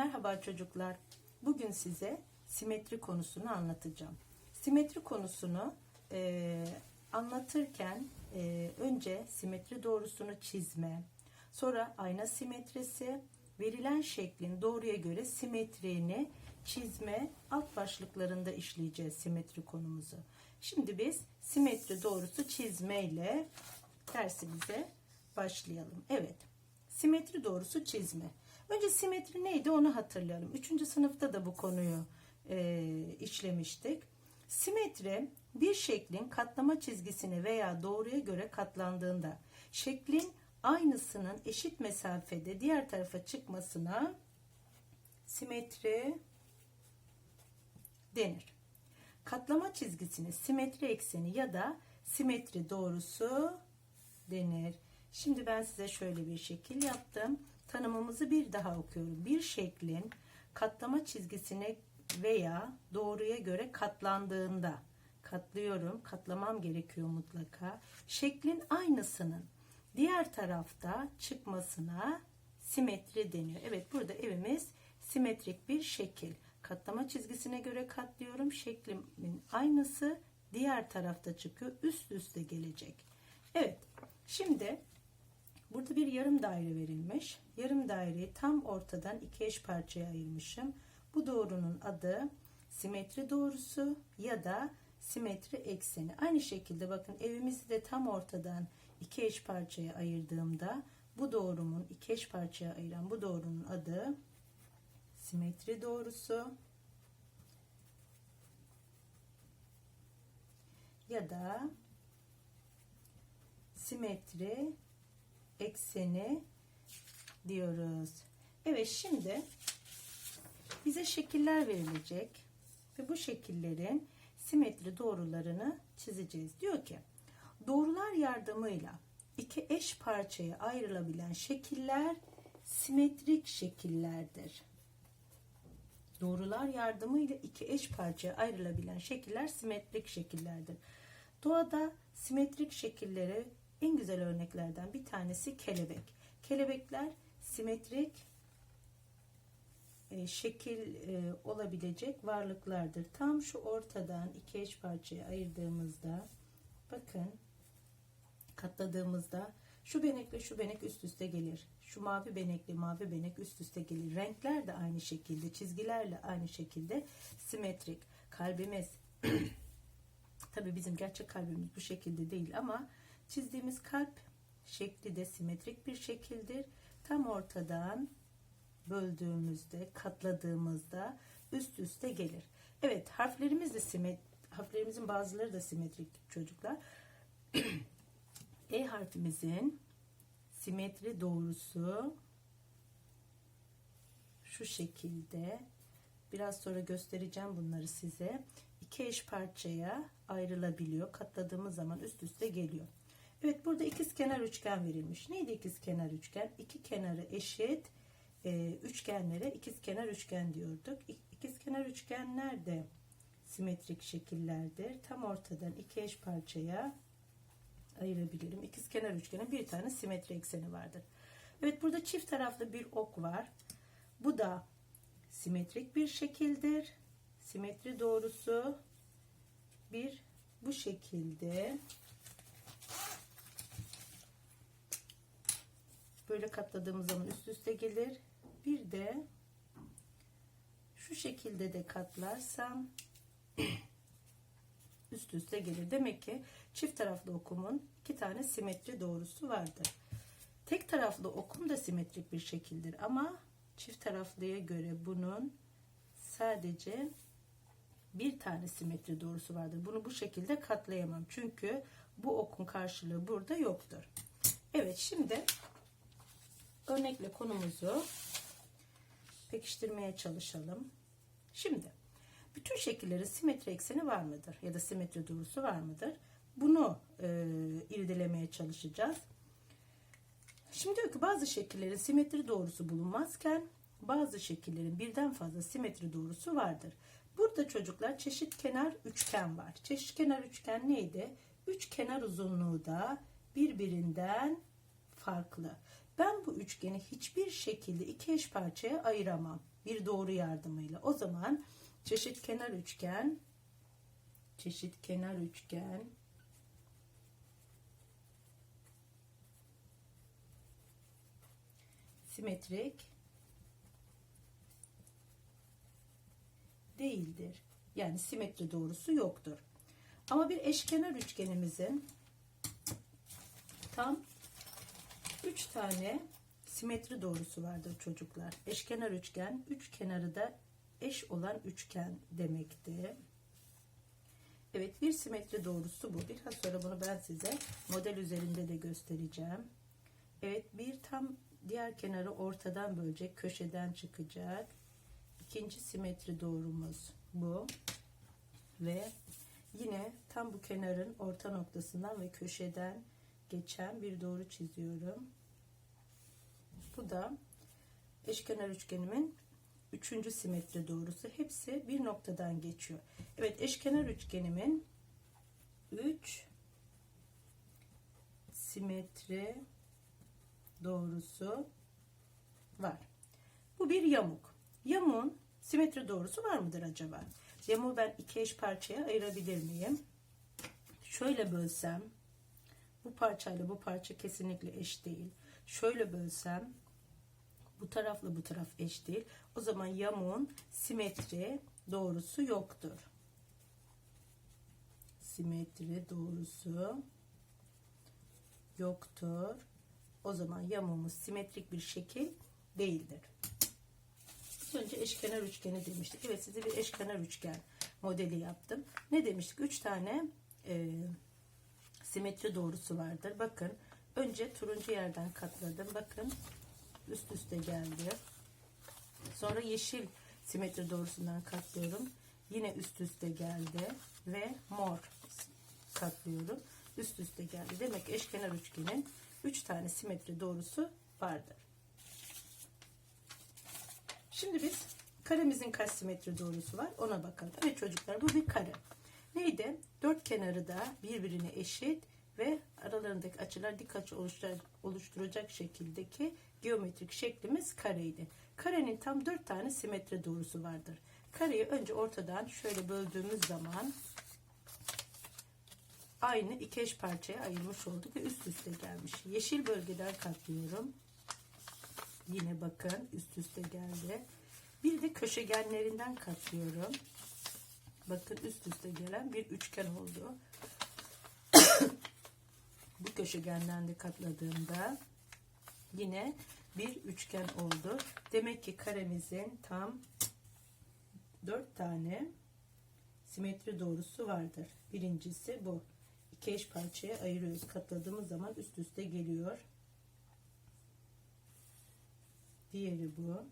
Merhaba çocuklar. Bugün size simetri konusunu anlatacağım. Simetri konusunu e, anlatırken e, önce simetri doğrusunu çizme, sonra ayna simetrisi, verilen şeklin doğruya göre simetriğini çizme alt başlıklarında işleyeceğiz simetri konumuzu. Şimdi biz simetri doğrusu çizmeyle dersimize başlayalım. Evet. Simetri doğrusu çizme. Önce simetri neydi onu hatırlayalım. Üçüncü sınıfta da bu konuyu e, işlemiştik. Simetri bir şeklin katlama çizgisine veya doğruya göre katlandığında şeklin aynısının eşit mesafede diğer tarafa çıkmasına simetri denir. Katlama çizgisine simetri ekseni ya da simetri doğrusu denir. Şimdi ben size şöyle bir şekil yaptım. Tanımımızı bir daha okuyorum. Bir şeklin katlama çizgisine veya doğruya göre katlandığında katlıyorum. Katlamam gerekiyor mutlaka. Şeklin aynısının diğer tarafta çıkmasına simetri deniyor. Evet burada evimiz simetrik bir şekil. Katlama çizgisine göre katlıyorum. Şeklimin aynısı diğer tarafta çıkıyor. Üst üste gelecek. Evet. Şimdi burada bir yarım daire verilmiş. Yarım daireyi tam ortadan iki eş parçaya ayırmışım. Bu doğrunun adı simetri doğrusu ya da simetri ekseni. Aynı şekilde bakın evimizi de tam ortadan iki eş parçaya ayırdığımda bu doğrumun iki eş parçaya ayıran bu doğrunun adı simetri doğrusu ya da simetri ekseni diyoruz. Evet şimdi bize şekiller verilecek ve bu şekillerin simetri doğrularını çizeceğiz. Diyor ki doğrular yardımıyla iki eş parçaya ayrılabilen şekiller simetrik şekillerdir. Doğrular yardımıyla iki eş parçaya ayrılabilen şekiller simetrik şekillerdir. Doğada simetrik şekilleri en güzel örneklerden bir tanesi kelebek. Kelebekler simetrik e, şekil e, olabilecek varlıklardır. Tam şu ortadan iki eş parçaya ayırdığımızda bakın katladığımızda şu benekle şu benek üst üste gelir. Şu mavi benekle mavi benek üst üste gelir. Renkler de aynı şekilde, çizgilerle aynı şekilde simetrik. Kalbimiz tabii bizim gerçek kalbimiz bu şekilde değil ama çizdiğimiz kalp şekli de simetrik bir şekildir. Tam ortadan böldüğümüzde, katladığımızda üst üste gelir. Evet, harflerimiz de simetrik. Harflerimizin bazıları da simetrik çocuklar. E harfimizin simetri doğrusu şu şekilde. Biraz sonra göstereceğim bunları size. İki eş parçaya ayrılabiliyor. Katladığımız zaman üst üste geliyor. Evet burada ikiz kenar üçgen verilmiş. Neydi ikiz kenar üçgen? İki kenarı eşit e, üçgenlere ikiz kenar üçgen diyorduk. İkiz kenar üçgenler de simetrik şekillerdir. Tam ortadan iki eş parçaya ayırabilirim. İkiz kenar üçgenin bir tane simetri ekseni vardır. Evet burada çift taraflı bir ok var. Bu da simetrik bir şekildir. Simetri doğrusu bir bu şekilde böyle katladığımız zaman üst üste gelir. Bir de şu şekilde de katlarsam üst üste gelir. Demek ki çift taraflı okumun iki tane simetri doğrusu vardır. Tek taraflı okum da simetrik bir şekildir ama çift taraflıya göre bunun sadece bir tane simetri doğrusu vardır. Bunu bu şekilde katlayamam. Çünkü bu okun karşılığı burada yoktur. Evet şimdi örnekle konumuzu pekiştirmeye çalışalım. Şimdi bütün şekillerin simetri ekseni var mıdır? Ya da simetri doğrusu var mıdır? Bunu e, irdelemeye çalışacağız. Şimdi diyor ki bazı şekillerin simetri doğrusu bulunmazken bazı şekillerin birden fazla simetri doğrusu vardır. Burada çocuklar çeşit kenar üçgen var. Çeşit kenar üçgen neydi? Üç kenar uzunluğu da birbirinden farklı. Ben bu üçgeni hiçbir şekilde iki eş parçaya ayıramam. Bir doğru yardımıyla. O zaman çeşit kenar üçgen çeşit kenar üçgen simetrik değildir. Yani simetri doğrusu yoktur. Ama bir eşkenar üçgenimizin tam 3 tane simetri doğrusu vardır çocuklar. Eşkenar üçgen, üç kenarı da eş olan üçgen demekti. Evet bir simetri doğrusu bu. Biraz sonra bunu ben size model üzerinde de göstereceğim. Evet bir tam diğer kenarı ortadan bölecek köşeden çıkacak. İkinci simetri doğrumuz bu. Ve yine tam bu kenarın orta noktasından ve köşeden geçen bir doğru çiziyorum. Bu da eşkenar üçgenimin üçüncü simetri doğrusu. Hepsi bir noktadan geçiyor. Evet eşkenar üçgenimin 3 simetri doğrusu var. Bu bir yamuk. Yamuğun simetri doğrusu var mıdır acaba? Yamuğu ben iki eş parçaya ayırabilir miyim? Şöyle bölsem bu parçayla bu parça kesinlikle eş değil. Şöyle bölsem bu tarafla bu taraf eş değil. O zaman yamuğun simetri doğrusu yoktur. Simetri doğrusu yoktur. O zaman yamuğumuz simetrik bir şekil değildir. Az önce eşkenar üçgeni demiştik. Evet size bir eşkenar üçgen modeli yaptım. Ne demiştik? Üç tane e, simetri doğrusu vardır. Bakın önce turuncu yerden katladım. Bakın üst üste geldi. Sonra yeşil simetri doğrusundan katlıyorum. Yine üst üste geldi ve mor katlıyorum. Üst üste geldi. Demek ki eşkenar üçgenin 3 tane simetri doğrusu vardır. Şimdi biz karemizin kaç simetri doğrusu var ona bakalım. Evet çocuklar bu bir kare. Neydi? Dört kenarı da birbirine eşit ve aralarındaki açılar dik açı oluşturacak, şekildeki geometrik şeklimiz kareydi. Karenin tam dört tane simetri doğrusu vardır. Kareyi önce ortadan şöyle böldüğümüz zaman aynı iki eş parçaya ayırmış olduk ve üst üste gelmiş. Yeşil bölgeden katlıyorum. Yine bakın üst üste geldi. Bir de köşegenlerinden katlıyorum. Bakın üst üste gelen bir üçgen oldu. Bu köşegenden de katladığımda yine bir üçgen oldu. Demek ki karemizin tam dört tane simetri doğrusu vardır. Birincisi bu. İki eş parçaya ayırıyoruz. Katladığımız zaman üst üste geliyor. Diğeri bu.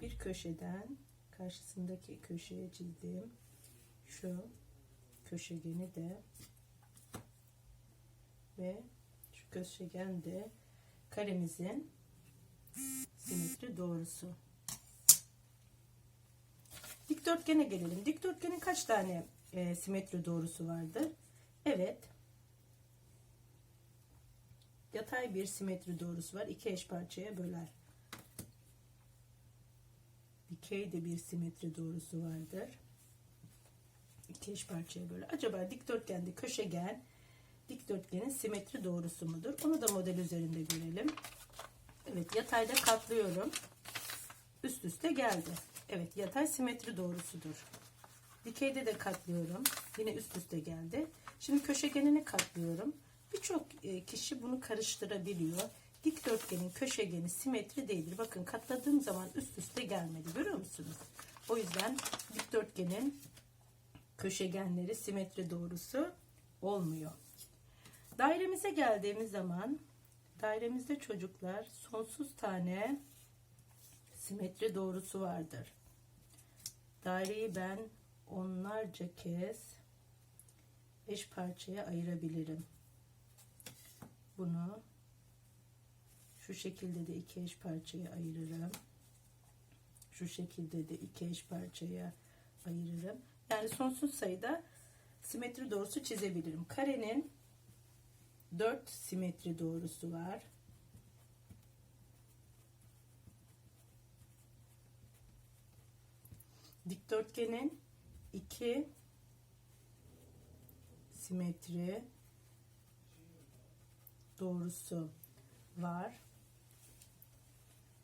Bir köşeden karşısındaki köşeye çizdiğim şu köşegeni de ve şu köşegen de karemizin simetri doğrusu. Dikdörtgene gelelim. Dikdörtgenin kaç tane e, simetri doğrusu vardır? Evet. Yatay bir simetri doğrusu var. İki eş parçaya böler. Dikey de bir simetri doğrusu vardır. İki eş parçaya böler. Acaba dikdörtgende köşegen dikdörtgenin simetri doğrusu mudur? Onu da model üzerinde görelim. Evet yatayda katlıyorum. Üst üste geldi. Evet yatay simetri doğrusudur. Dikeyde de katlıyorum. Yine üst üste geldi. Şimdi köşegenini katlıyorum. Birçok e, kişi bunu karıştırabiliyor. Dikdörtgenin köşegeni simetri değildir. Bakın katladığım zaman üst üste gelmedi. Görüyor musunuz? O yüzden dikdörtgenin köşegenleri simetri doğrusu olmuyor. Dairemize geldiğimiz zaman dairemizde çocuklar sonsuz tane simetri doğrusu vardır. Daireyi ben onlarca kez eş parçaya ayırabilirim. Bunu şu şekilde de iki eş parçaya ayırırım. Şu şekilde de iki eş parçaya ayırırım. Yani sonsuz sayıda simetri doğrusu çizebilirim. Karenin 4 simetri doğrusu var. Dikdörtgenin 2 simetri doğrusu var.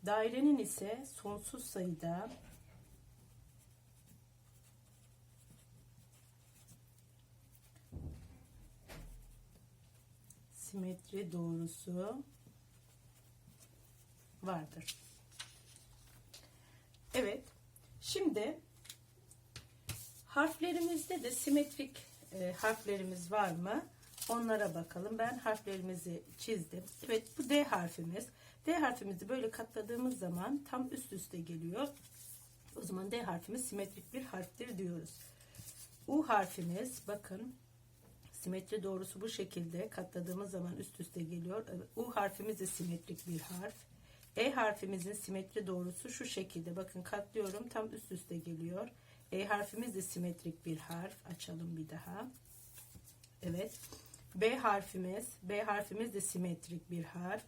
Dairenin ise sonsuz sayıda simetri doğrusu vardır. Evet. Şimdi harflerimizde de simetrik e, harflerimiz var mı? Onlara bakalım. Ben harflerimizi çizdim. Evet bu D harfimiz. D harfimizi böyle katladığımız zaman tam üst üste geliyor. O zaman D harfimiz simetrik bir harftir diyoruz. U harfimiz bakın simetri doğrusu bu şekilde katladığımız zaman üst üste geliyor. U harfimiz de simetrik bir harf. E harfimizin simetri doğrusu şu şekilde. Bakın katlıyorum tam üst üste geliyor. E harfimiz de simetrik bir harf. Açalım bir daha. Evet. B harfimiz. B harfimiz de simetrik bir harf.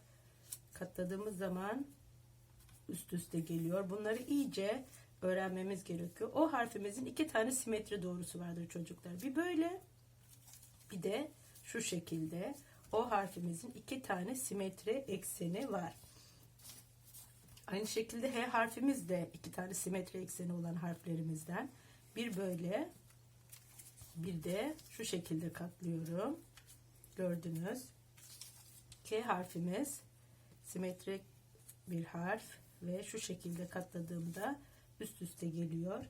Katladığımız zaman üst üste geliyor. Bunları iyice öğrenmemiz gerekiyor. O harfimizin iki tane simetri doğrusu vardır çocuklar. Bir böyle bir de şu şekilde. O harfimizin iki tane simetri ekseni var. Aynı şekilde H harfimiz de iki tane simetri ekseni olan harflerimizden. Bir böyle bir de şu şekilde katlıyorum. Gördünüz. K harfimiz simetrik bir harf ve şu şekilde katladığımda üst üste geliyor.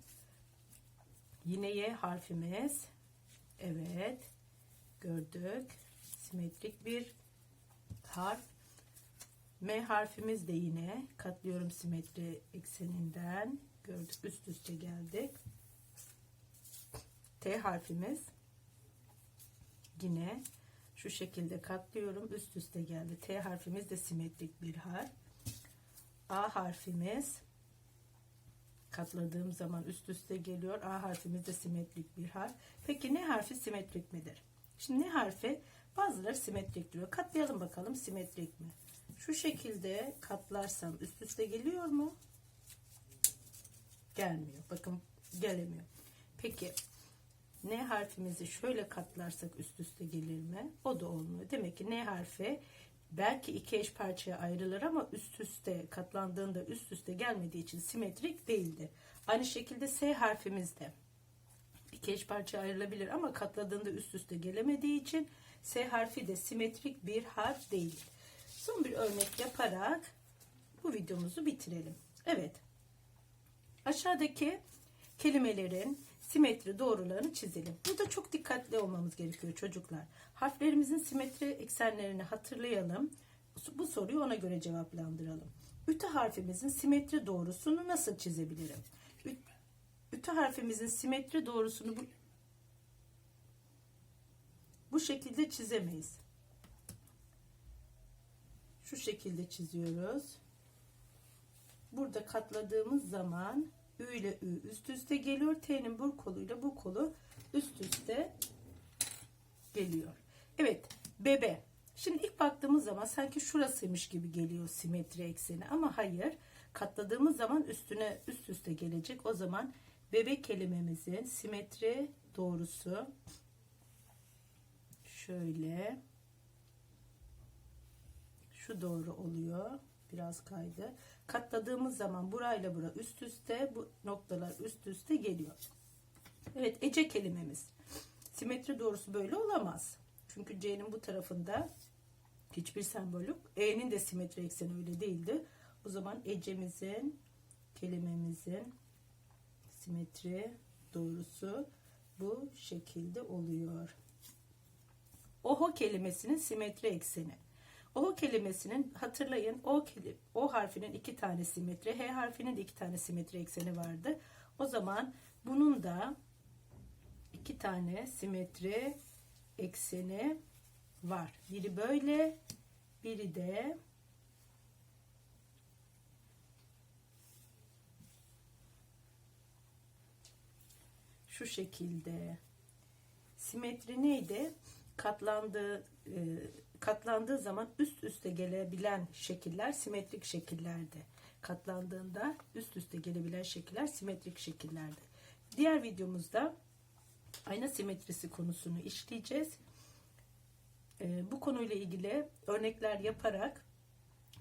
Yine Y harfimiz. Evet. Gördük. Simetrik bir harf. M harfimiz de yine katlıyorum simetri ekseninden. Gördük üst üste geldik. T harfimiz yine şu şekilde katlıyorum üst üste geldi. T harfimiz de simetrik bir harf. A harfimiz katladığım zaman üst üste geliyor. A harfimiz de simetrik bir harf. Peki ne harfi simetrik midir? Şimdi ne harfi? Bazıları simetrik diyor. Katlayalım bakalım simetrik mi? Şu şekilde katlarsam üst üste geliyor mu? Gelmiyor. Bakın gelemiyor. Peki N harfimizi şöyle katlarsak üst üste gelir mi? O da olmuyor. Demek ki N harfi belki iki eş parçaya ayrılır ama üst üste katlandığında üst üste gelmediği için simetrik değildir. Aynı şekilde S harfimiz de iki eş parçaya ayrılabilir ama katladığında üst üste gelemediği için S harfi de simetrik bir harf değildir. Son bir örnek yaparak bu videomuzu bitirelim. Evet. Aşağıdaki kelimelerin simetri doğrularını çizelim. Burada çok dikkatli olmamız gerekiyor çocuklar. Harflerimizin simetri eksenlerini hatırlayalım. Bu soruyu ona göre cevaplandıralım. Ütü harfimizin simetri doğrusunu nasıl çizebilirim? Ütü harfimizin simetri doğrusunu bu, bu şekilde çizemeyiz. Şu şekilde çiziyoruz. Burada katladığımız zaman Ü ile Ü üst üste geliyor. T'nin bu koluyla bu kolu üst üste geliyor. Evet bebe. Şimdi ilk baktığımız zaman sanki şurasıymış gibi geliyor simetri ekseni ama hayır. Katladığımız zaman üstüne üst üste gelecek. O zaman bebe kelimemizin simetri doğrusu şöyle şu doğru oluyor. Biraz kaydı. Katladığımız zaman burayla bura üst üste, bu noktalar üst üste geliyor. Evet, Ece kelimemiz. Simetri doğrusu böyle olamaz. Çünkü C'nin bu tarafında hiçbir sembol yok. E'nin de simetri ekseni öyle değildi. O zaman Ece'mizin, kelimemizin simetri doğrusu bu şekilde oluyor. Oho kelimesinin simetri ekseni. O kelimesinin hatırlayın o, kelim, o harfinin iki tane simetri, H harfinin de iki tane simetri ekseni vardı. O zaman bunun da iki tane simetri ekseni var. Biri böyle, biri de şu şekilde. Simetri neydi? Katlandığı e, katlandığı zaman üst üste gelebilen şekiller simetrik şekillerde. Katlandığında üst üste gelebilen şekiller simetrik şekillerde. Diğer videomuzda ayna simetrisi konusunu işleyeceğiz. E, bu konuyla ilgili örnekler yaparak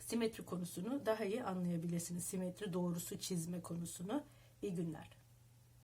simetri konusunu daha iyi anlayabilirsiniz. Simetri doğrusu çizme konusunu. İyi günler.